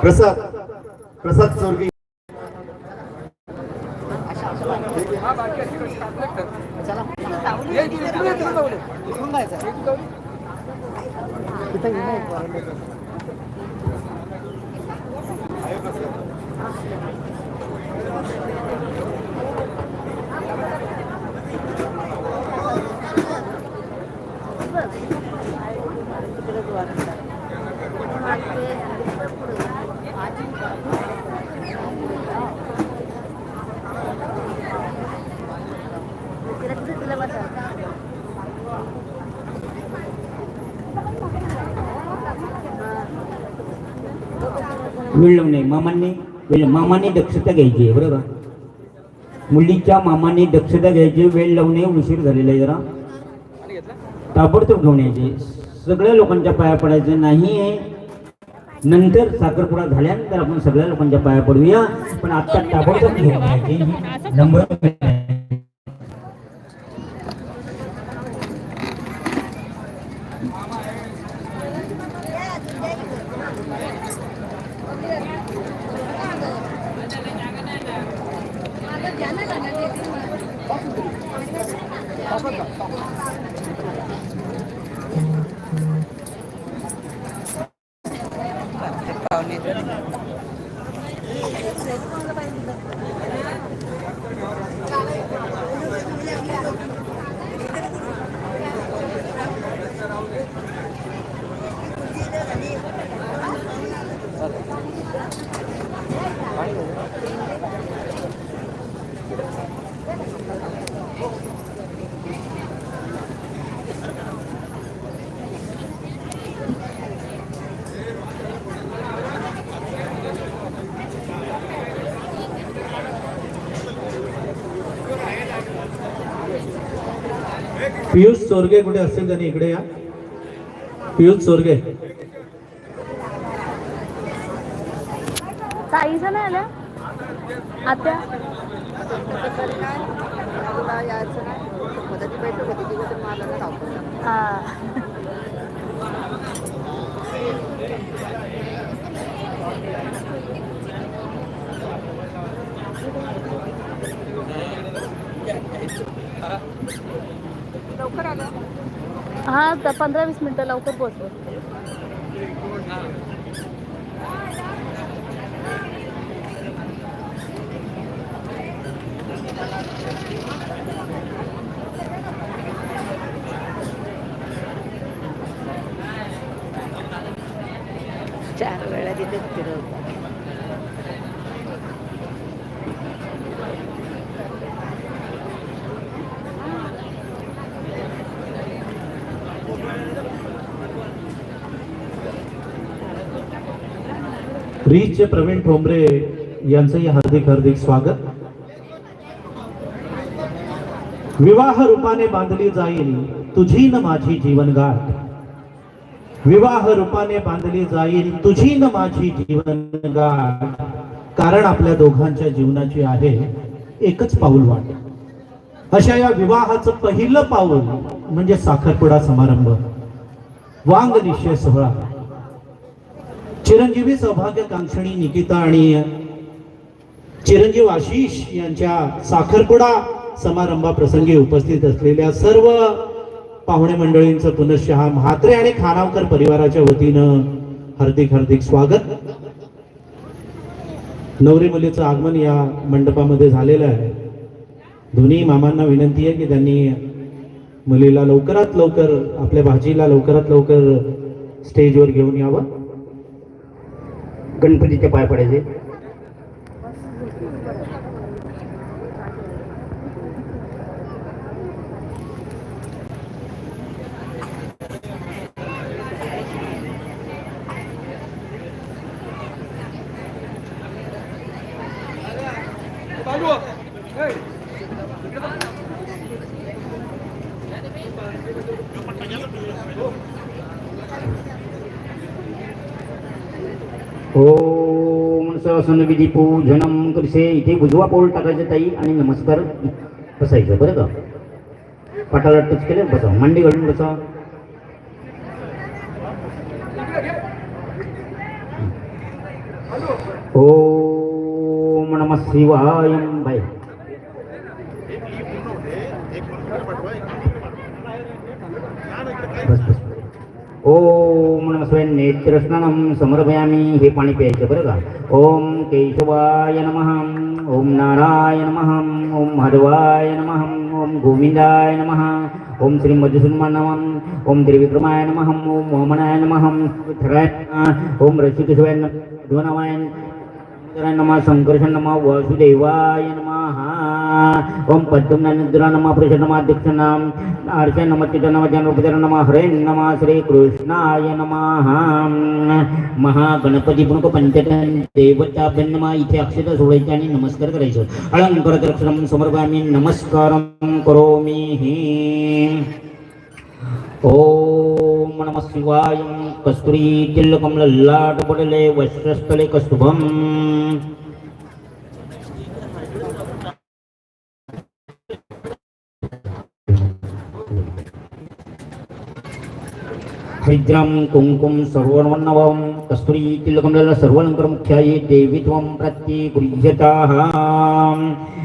प्रसाद प्रसाद चौरगे. मिळवणे नाही मामांनी म्हणजे मामाने दक्षता घ्यायची आहे बरोबर? मुलीच्या मामाने दक्षता घ्यायची वेळ लावणे उशीर झालेला आहे जरा. ताबडतोब घेऊन यायचे. सगळ्या लोकांच्या पाया पडायचं नाही आहे. नंतर साखरपुडा झाल्यानंतर आपण सगळ्या लोकांच्या पाया पडूया. पण आता ताबडतोब घेऊन यायचे. Number Dạ, nói 方 Piyush Chorge कुठे असतील त्यांनी इकडे या? पियुष चोरगे ताईचं नाही आल्या आत्या? तुला यायचं नाही मदती बैठक होती तिथे तर मला नाही धावपळ हा लवकर आलं हा तर पंधरा वीस मिनिटं लवकर पोहोचलो चार वेळा तिथे फिरव क्रीजचे प्रवीण ठोंबरे यांचंही हार्दिक हार्दिक स्वागत. विवाह रूपाने बांधली जाईल तुझी न माझी जीवनगाठ. विवाह रूपाने बांधली जाईल तुझी न माझी जीवनगाठ. कारण आपल्या दोघांच्या जीवनाची आहे एकच पाऊल वाट. अशा या विवाहाचं पहिलं पाऊल म्हणजे साखरपुडा समारंभ. वांग निश्चय सोहळा. चिरंजीवी सौभाग्यकांक्षणी निकिता आणि चिरंजीव आशिष यांच्या साखरपुडा समारंभाप्रसंगी उपस्थित असलेल्या सर्व पाहुणे मंडळींचं पुनश्चहा म्हात्रे आणि खानावकर परिवाराच्या वतीनं हार्दिक हार्दिक स्वागत. नवरी मुलीचं आगमन या मंडपामध्ये झालेलं आहे. दोन्ही मामांना विनंती आहे की त्यांनी मुलीला लवकरात लवकर आपल्या भाजीला लवकरात लवकर स्टेजवर घेऊन यावं. गणपतीचे पाय पडायचे. ओम सहसन विधी पूजनम करसे इथे उजवा पाऊल टाकायचं ताई आणि नमस्कार बसायचं बरं का? पटाला टच केलं बसा. मांडी घालून बसा. ओम नम शिवाय बाय बस बस ओम नम शिवाय नेत्रस्नानं समर्पयामी हे पाणी प्यायचं बरं का? ओम केशवाय नमः ओम नारायण नमः ओम हरवाय नमः ओम गोविंदाय नमः ओम श्री मधुसूदन नमः ओम त्रिविक्रमाय नमः ओम मोहमनाय नमः विठ्ठलाय ओम ऋषिकेशवाय नमः नमः संकर्षण नमः वासुदेवाय नमः। ओम पद्मनानुद्रा नमः पुरुष नमः अध्यक्ष नाम हर्ष नमः चित नमः जनोपचार नमः हरे नमः श्री कृष्णाय नमः। महागणपती पुणक पंचटन देवता नमः इथे अक्षता सोडायचे आणि नमस्कार करायचं। अलंकार दर्शनम समर्पामी नमस्कारम करोमी। ओम नमः शिवाय कस्तुरी तिलकम लल्लाट पडले वस्त्रस्थले कस्तुभम कुङ्कुं सर्वनवं कस्तूरी कस्तुरी तिलकम लल्ला मुख्याये देवी त्वं प्रत्यगृह्यताः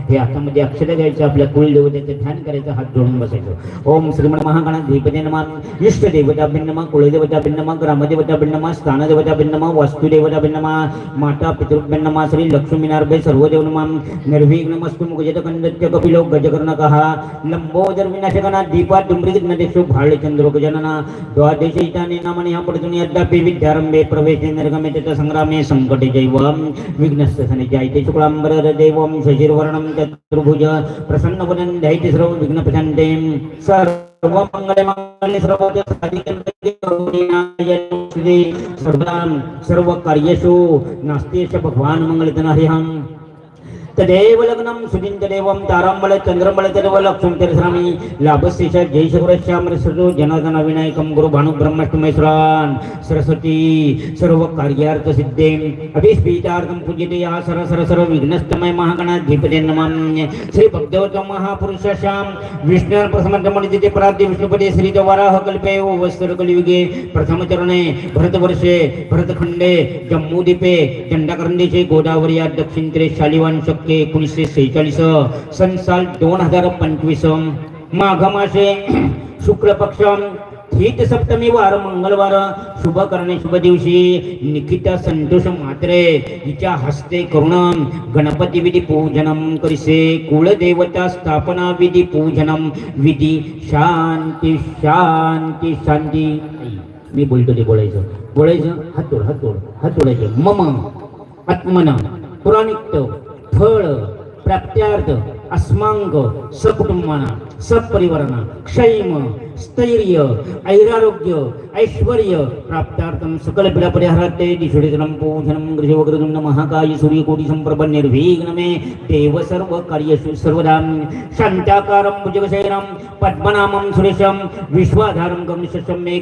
हे हातामध्ये अक्षर घ्यायचं आपल्या कुलदेवतेचं ध्यान करायचं हात जोडून बसायचं. ओम श्रीमण महागणाधिपती नमा इष्ट देवता भिन्नमा कुलदेवता भिन्नमा ग्रामदेवता भिन्नमा स्थानदेवता भिन्नमा वास्तुदेवता भिन्नमा माता पितृभ्यन्नमा श्री लक्ष्मीनार्भे सर्वदेव नमः निर्विघ्नमस्तु मुगजत कंदत्य कपिलो गजकर्णकः लंबोदर विनाशकना दीपा डुंबरी नदेशो भाळचंद्रो गजानना પિતાને નામની આપણે દુનિયાદાપી વિદ્યારંભે પ્રવેશે નિર્ગમે તે સંગ્રામે સંકટે જૈવમ વિઘ્નસ્થને જાયતે શુક્લાંબર દેવમ શશિરવર્ણમ ચતુર્ભુજ, પ્રસન્ન વદન દયતે સર્વ વિઘ્ન પ્રચંડે સર્વ મંગળ મંગલ સર્વોચ્ચ સાધિકં સર્વદાન સર્વ કાર્યેષુ નાસ્તેશ ભગવાન મંગલતન હરિહમ. तदेव लग्नं तदेवम ताराम्बळ चन्द्रम्बळ तदेव लक्ष्मं जय लाभस्येष जयशकुरश्यामरसृजो जनार्दन विनायकं गुरु भानु ब्रह्मष्टमेश्वरान सरस्वती सर्व कार्यार्थ सिद्धे अभिस्पीतार्थं पूज्यते या सर सर सर विघ्नस्तमय महागणाधिपते नमः। श्री भक्तवत महापुरुषां विष्णु प्रथमतमणिते प्राप्ति विष्णुपदे श्री वराह कल्पे वस्त्र कलियुगे प्रथमचरणे भरतवर्षे भरतखंडे जम्मूद्वीपे दंडाकरंदेशे गोदावरी या दक्षिण त्रे शालिवान शक्य एकोणीसशे सेहेचाळीस सन साल दोन हजार पंचवीस. माघ मासे शुक्ल पक्ष थेट सप्तमी वार मंगळवार शुभ करणे शुभ दिवशी निकिता संतोष मात्रे हिच्या हस्ते करुण गणपती विधी पूजनम करिसे कुलदेवता स्थापना विधी पूजनम विधी शांती शांती शांती. मी बोलतो ते बोलायचं. बोलायचं हात तोड हात तोड हात मम आत्मन पुराणिक फळ प्राप्त्यार्थ अस्मांग सकुटुंबाना सपरिवारांना क्षैम स्थैर्य ऐरारोग्य ऐश्वर्य प्राप्त्यार्थम सकल पीडा परिहाराते पूजनं गृहवग्रदुंड महाकाय सूर्यकोटि संप्रभ निर्विघ्नमे देव सर्व कार्येषु सर्वदा. शान्ताकारं भुजगशयनं पद्मनामं सुरेशं विश्वाधारं गमनिशं मे